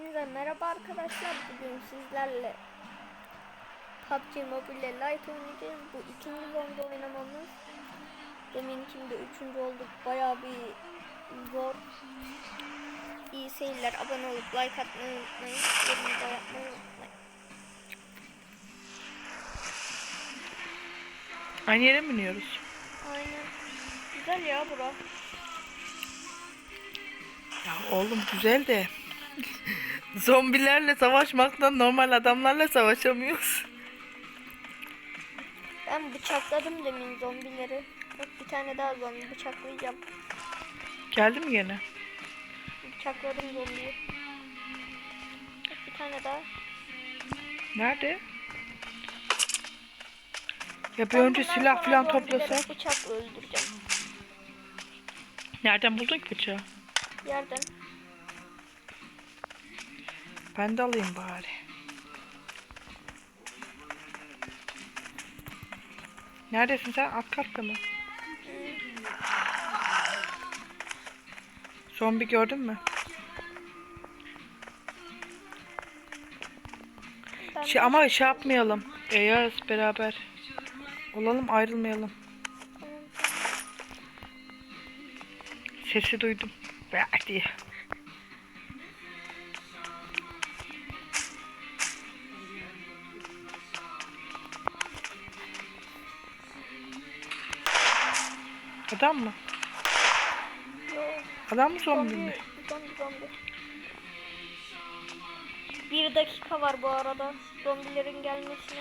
Hepinize merhaba arkadaşlar. Bugün sizlerle PUBG Mobile Lite oynayacağız. Bu ikinci zombi oynamamız. Deminkinde üçüncü olduk. Bayağı bir zor. İyi seyirler. Abone olup like atmayı unutmayın. Yorumda yapmayı unutmayın. Aynı yere mi iniyoruz? Aynen. Güzel ya bura. Ya oğlum güzel de zombilerle savaşmaktan normal adamlarla savaşamıyoruz. Ben bıçakladım demin zombileri. Bak bir tane daha zombi bıçaklayacağım. Geldi mi gene? Bıçakladım zombiyi. Bak bir tane daha. Nerede? Ya bir Ben önce bundan silah sonra falan zombileri toplasak. Bıçakla öldüreceğim. Nereden buldun ki bıçağı? Yerden. Ben de alayım bari. Neredesin sen? Alt katta mı? Zombi gördün mü? Şey, ama şey yapmayalım. E, yaz beraber. Olalım ayrılmayalım. Sesi duydum. Be diye. Adam mı? Yok, Adam mı zombi mi? Zombi, zombi, zombi. Bir dakika var bu arada zombilerin gelmesine.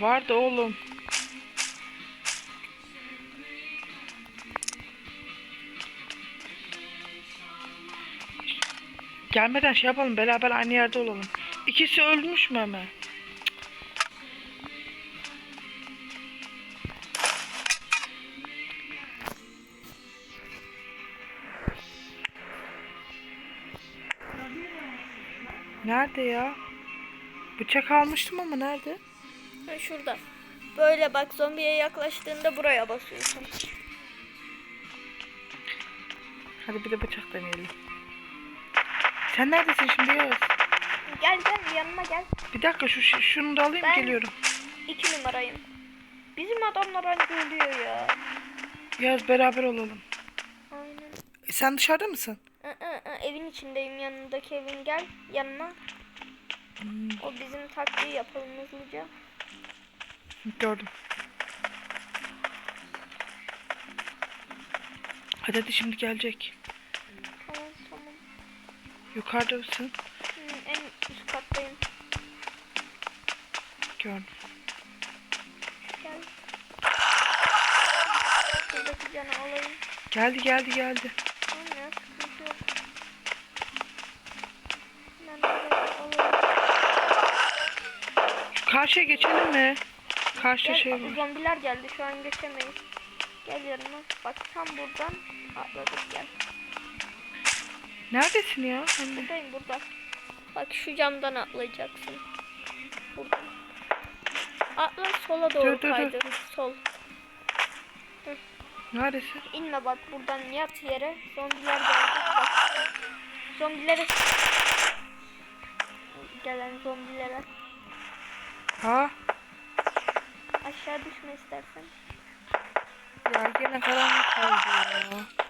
Vardı oğlum. Gelmeden şey yapalım beraber aynı yerde olalım. İkisi ölmüş mü hemen? Nerede ya? Bıçak almıştım ama nerede? Ha, şurada. Böyle bak zombiye yaklaştığında buraya basıyorsun. Hadi bir de bıçak deneyelim. Sen neredesin şimdi Yağız? Gel gel yanıma gel. Bir dakika şu şu- şunu da alayım Ben- geliyorum. İki numarayım. Bizim adamlar anca ölüyor ya. Yağız beraber olalım. Aynen. E, sen dışarıda mısın? Aa, aa, aa, evin içindeyim yanındaki evin gel yanıma. Hmm, O bizim taktiği yapalım hızlıca. gördüm. Hadi hadi şimdi gelecek. Tamam tamam. Yukarıda mısın? Hı, en üst kattayım. Gördüm. Gel. Buradaki canı alayım. Geldi geldi geldi. Tamam ya sıkıntı yok. Ben buradaki alayım. Şu karşıya geçelim mi? Karşıda Gel, şey var. zombiler geldi şu an geçemeyiz. Gel yanıma. Bak tam buradan atladık gel. Neredesin ya? Anne. Buradayım burada. Bak şu camdan atlayacaksın. Buradan. Atla sola doğru Dur, dur, dur. kaydır. Sol. Neredesin? İnme bak buradan yat yere. Zombiler geldi. Bak. Zombilere gelen zombilere Ha? aşağı düşme istersen. Ya gene karanlık oldu ya.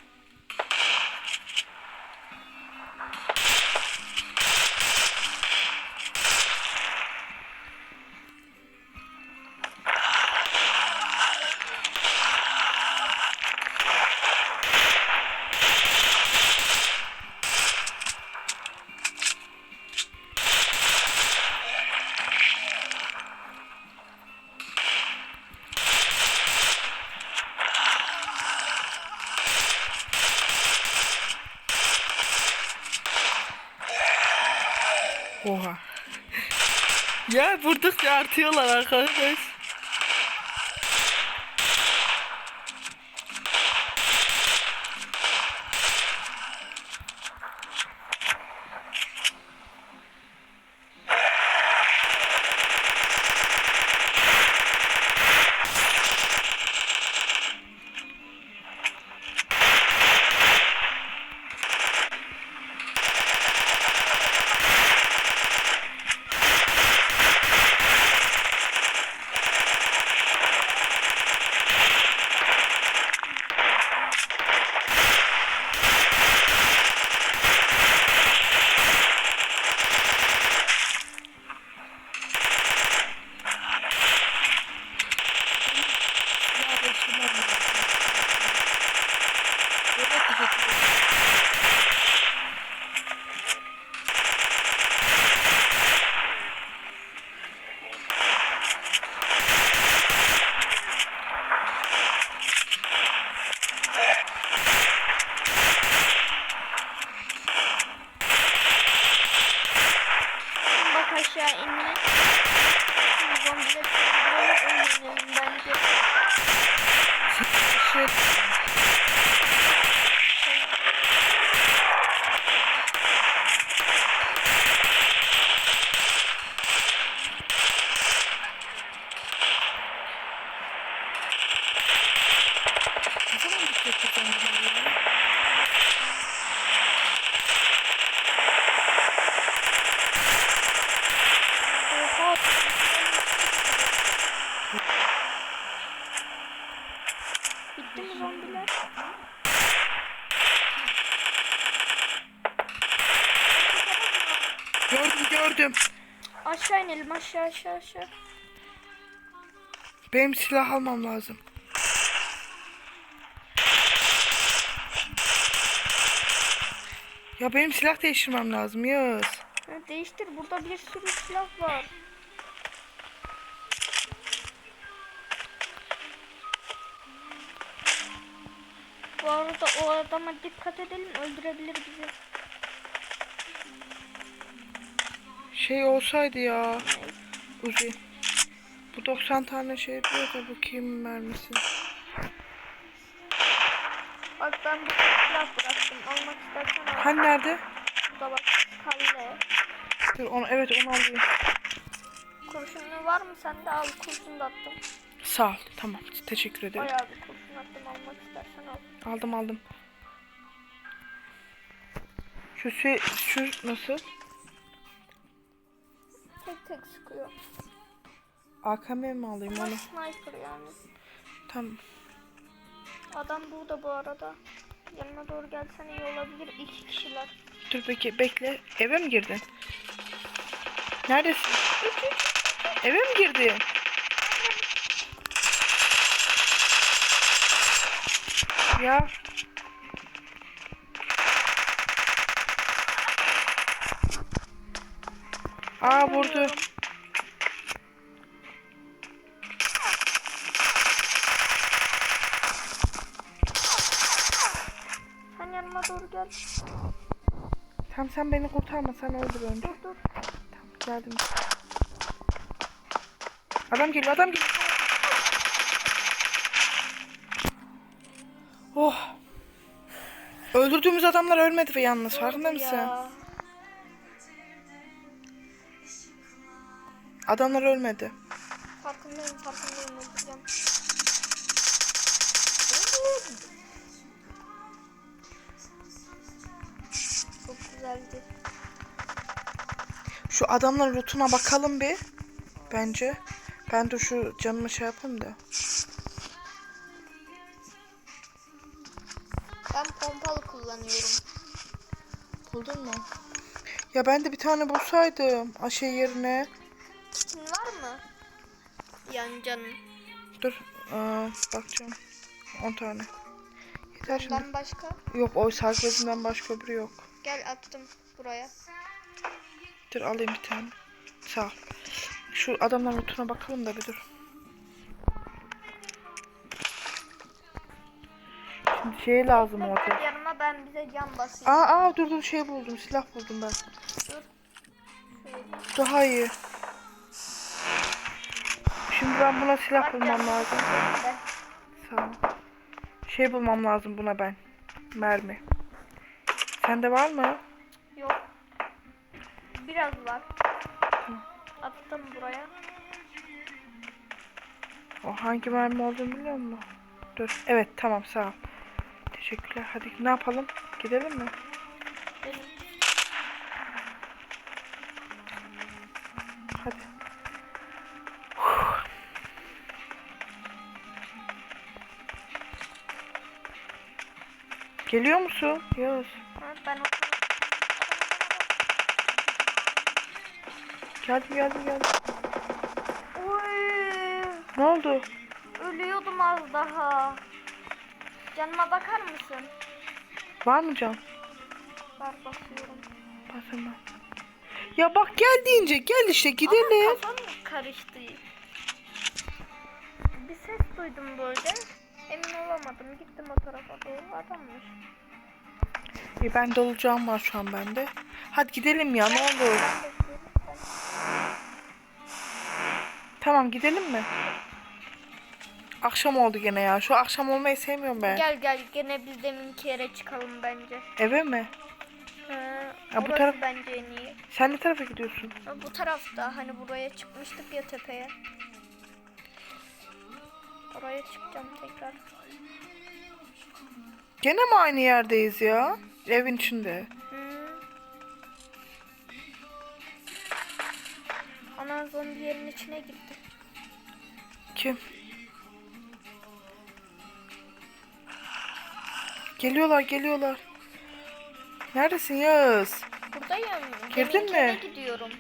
Ya vurdukça artıyorlar arkadaş. Gördüm. Aşağı inelim aşağı aşağı aşağı. Benim silah almam lazım. Ya benim silah değiştirmem lazım Yağız. Ha, değiştir burada bir sürü silah var. Bu arada o adama dikkat edelim öldürebilir bizi. Şey olsaydı ya. Uzi. Bu 90 tane şey diyor da bu kim mermisi? Bak ben bu silah bıraktım almak istersen al. Hani nerede? Burada bak kalle. Dur onu evet onu alayım. Kurşunu var mı sende al kurşun da attım. Sağ ol. Tamam. Teşekkür ederim. Bayağı bir kurşun attım almak istersen al. Aldım aldım. Şu şey, şu nasıl? Tek sıkıyor. AKM mi alayım Ama onu? sniper yani. Tamam. Adam burada bu arada. Yanına doğru gelsen iyi olabilir. İki kişiler. Dur peki bekle. Eve mi girdin? Neredesin? Eve mi girdin? Ya. Aa vurdu. Sen yanıma doğru gel. Tamam sen beni kurtarma sen öldür önce. Dur dur. Tamam geldim. Adam geliyor adam geliyor. Oh. Öldürdüğümüz adamlar ölmedi ve yalnız farkında mısın? Adamlar ölmedi. Farkındayım farkındayım öldüreceğim. Çok güzeldi. Şu adamların lootuna bakalım bir. Bence. Ben de şu canımı şey yapayım da. Ben pompalı kullanıyorum. Buldun mu? Ya ben de bir tane bulsaydım. Aşe yerine. Kitin var mı? Yan canım. Dur. Aa, bakacağım. 10 tane. Yeter şimdi. Bundan başka? Yok o sargıcından başka biri yok. Gel attım buraya. Dur alayım bir tane. Sağ ol. Şu adamların lootuna bakalım da bir dur. Şimdi şey lazım orada. yanıma ben bize cam basayım. Aa, aa dur dur şey buldum. Silah buldum ben. Dur. Daha iyi. Şimdi ben buna silah Bak bulmam lazım. Sağ ol. Şey bulmam lazım buna ben. Mermi. Sende var mı? Yok. Biraz var. Attım buraya. O hangi mermi olduğunu biliyor musun? Dur. Evet tamam sağ ol. Teşekkürler. Hadi ne yapalım? Gidelim mi? Geliyor musun? Yağız. Ben Geldim geldim geldim. Uy, Ne oldu? ölüyordum az daha. Canıma bakar mısın? Var mı can? Var basıyorum. Basın ben. Ya bak gel deyince gel işte gidelim. Ama kafam karıştı. Bir ses duydum böyle. Emin olamadım. Gittim o tarafa doğru. Adammış. İyi, ben dolacağım var şu an bende. Hadi gidelim ya ne olur. Tamam gidelim mi? Akşam oldu gene ya. Şu akşam olmayı sevmiyorum ben. Gel gel gene biz deminki yere çıkalım bence. Eve mi? Ha, bu taraf- bence en iyi. Sen ne tarafa gidiyorsun? Ha, Bu tarafta hani buraya çıkmıştık ya tepeye. Oraya çıkacağım tekrar. Gene mi aynı yerdeyiz ya? Evin içinde. Hı. Ana zombi yerin içine gitti. Kim? Geliyorlar geliyorlar. Neredesin Yağız? Buradayım. Girdin mi? gidiyorum.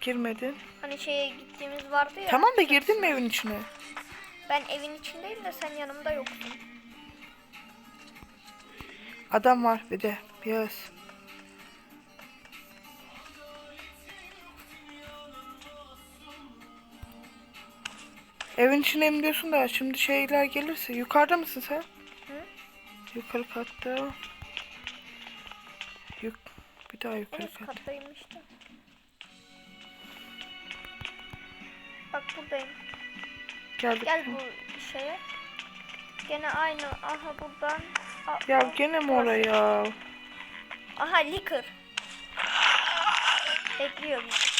Girmedin. Hani şeye gittiğimiz vardı ya. Tamam da girdin mi evin içine? Ben evin içindeyim de sen yanımda yoksun. Adam var bir de. Biraz. Evin içine mi diyorsun da şimdi şeyler gelirse. Yukarıda mısın sen? Hı? Yukarı katta. Yuk bir daha yukarı kat. kattayım işte. Bak buradayım. Geldik. Gel bu şeye. Gene aynı. Aha buradan. Aa, Ya gene mi oraya? Aha liquor. Bekliyor bizi.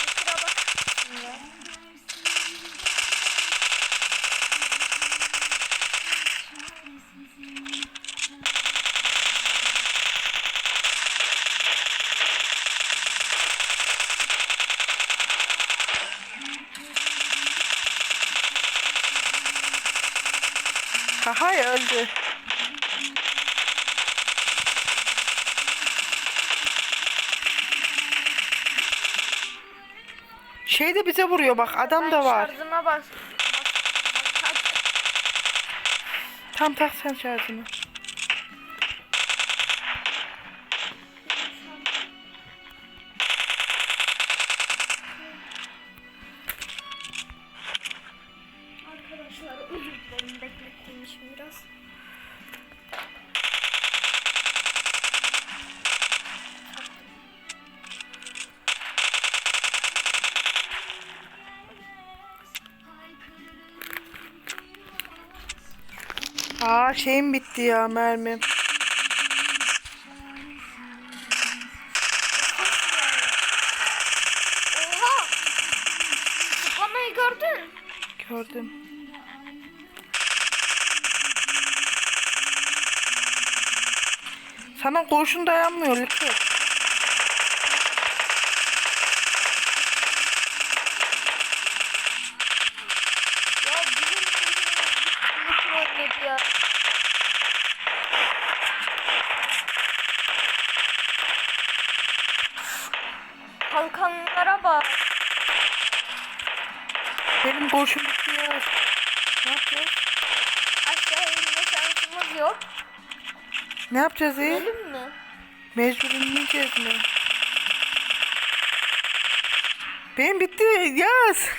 Liquor'a bak. şimdi. Haha ya öldü. Şey de bize vuruyor bak adam Ben da var. Şarjıma bas- Tam tak sen şarjını. Aa şeyim bitti ya mermim. Oha! Spamayı gördün. Gördüm. Sana kurşun dayanmıyor Likör. Kalkanlara bak. Benim bitti ya. Ne yapacağız? Aşağı inme şansımız yok. Ne yapacağız iyi? Ölüm mü? Mecbur inmeyeceğiz mi? Benim bitti yaz.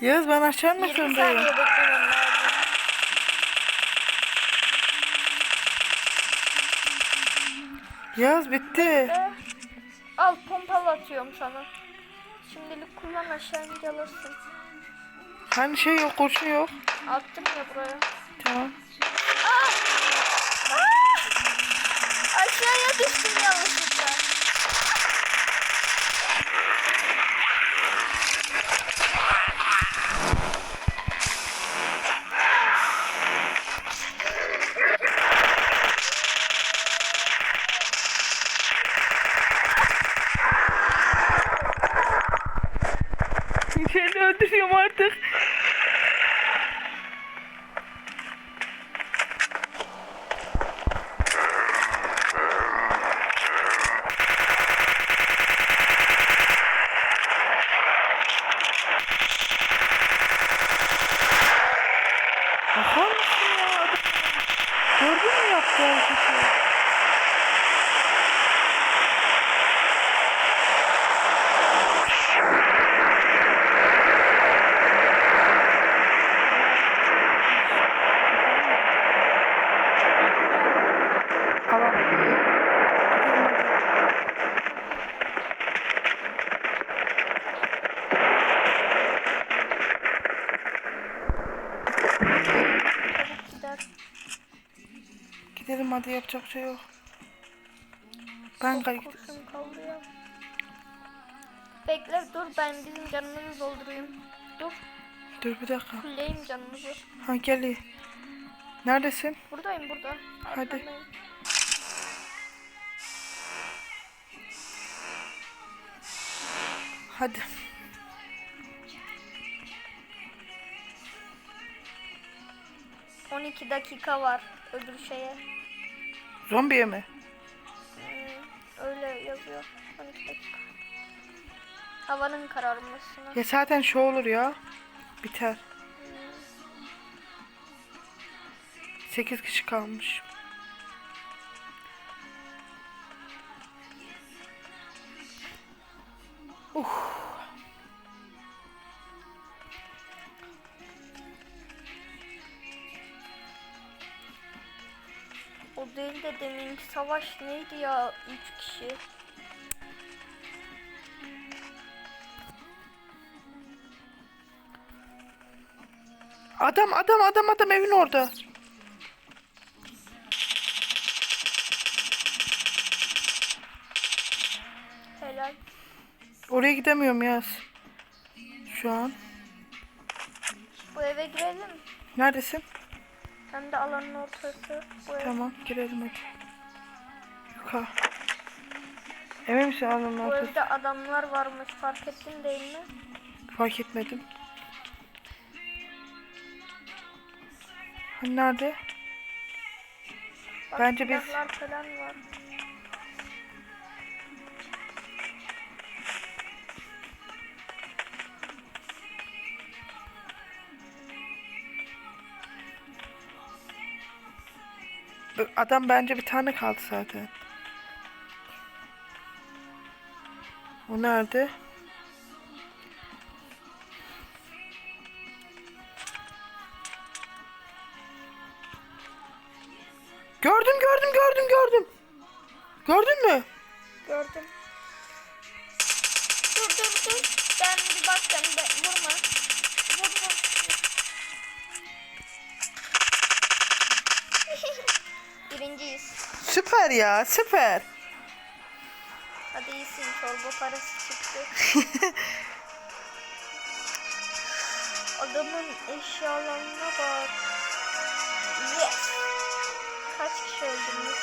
yaz ben aşağı inmek 20 zorundayım. saniye beklemem lazım. Yaz bitti. Ee, al pompalı atıyorum sana. Şimdilik kullan aşağı ince alırsın. Hani şey yok kurşun yok. Attım ya buraya. Tamam. Aa! Aa! Aşağıya düştüm yanlışlıkla. Seni öldürüyorum artık. Bakar mısın ya adam? Gördün mü yaptığı hareketi? Tamam. Çabuk gider. Hadi yapacak şey yok. Ben kay Kurşun kaldı ya. Bekle dur ben bizim canımızı doldurayım. Dur Dur bir dakika. fulleyim canımızı. Ha gel. Neredesin? Buradayım burada. Hadi. Arkandayım. Hadi. 12 dakika var öbür şeye. Zombiye mi? Hmm, öyle yazıyor. 12 dakika. Havanın kararmasına. Ya zaten şu olur ya. Biter. 8 kişi kalmış. Değil de deminki savaş neydi ya? 3 kişi. Adam adam adam adam evin orada. Helal. Oraya gidemiyorum Yaz. Şu an. Bu eve girelim. Neredesin? Hem de alanın ortası. Bu ev. Tamam girelim hadi. Yuka. Emin misin anlamın Bu ortası? evde adamlar varmış fark ettin değil mi? Fark etmedim. Hani nerede? Bak, Bence biz- silahlar falan var. Adam bence bir tane kaldı zaten. O nerede? Gördüm gördüm gördüm gördüm. Gördün mü? Gördüm. Dur dur dur. Ben bir bakacağım. Ben, vurma. Vur vur. Birinciyiz. Süper ya süper. Hadi iyisin çorba parası çıktı. Adamın eşyalarına bak. Yes. Kaç kişi öldürmüş?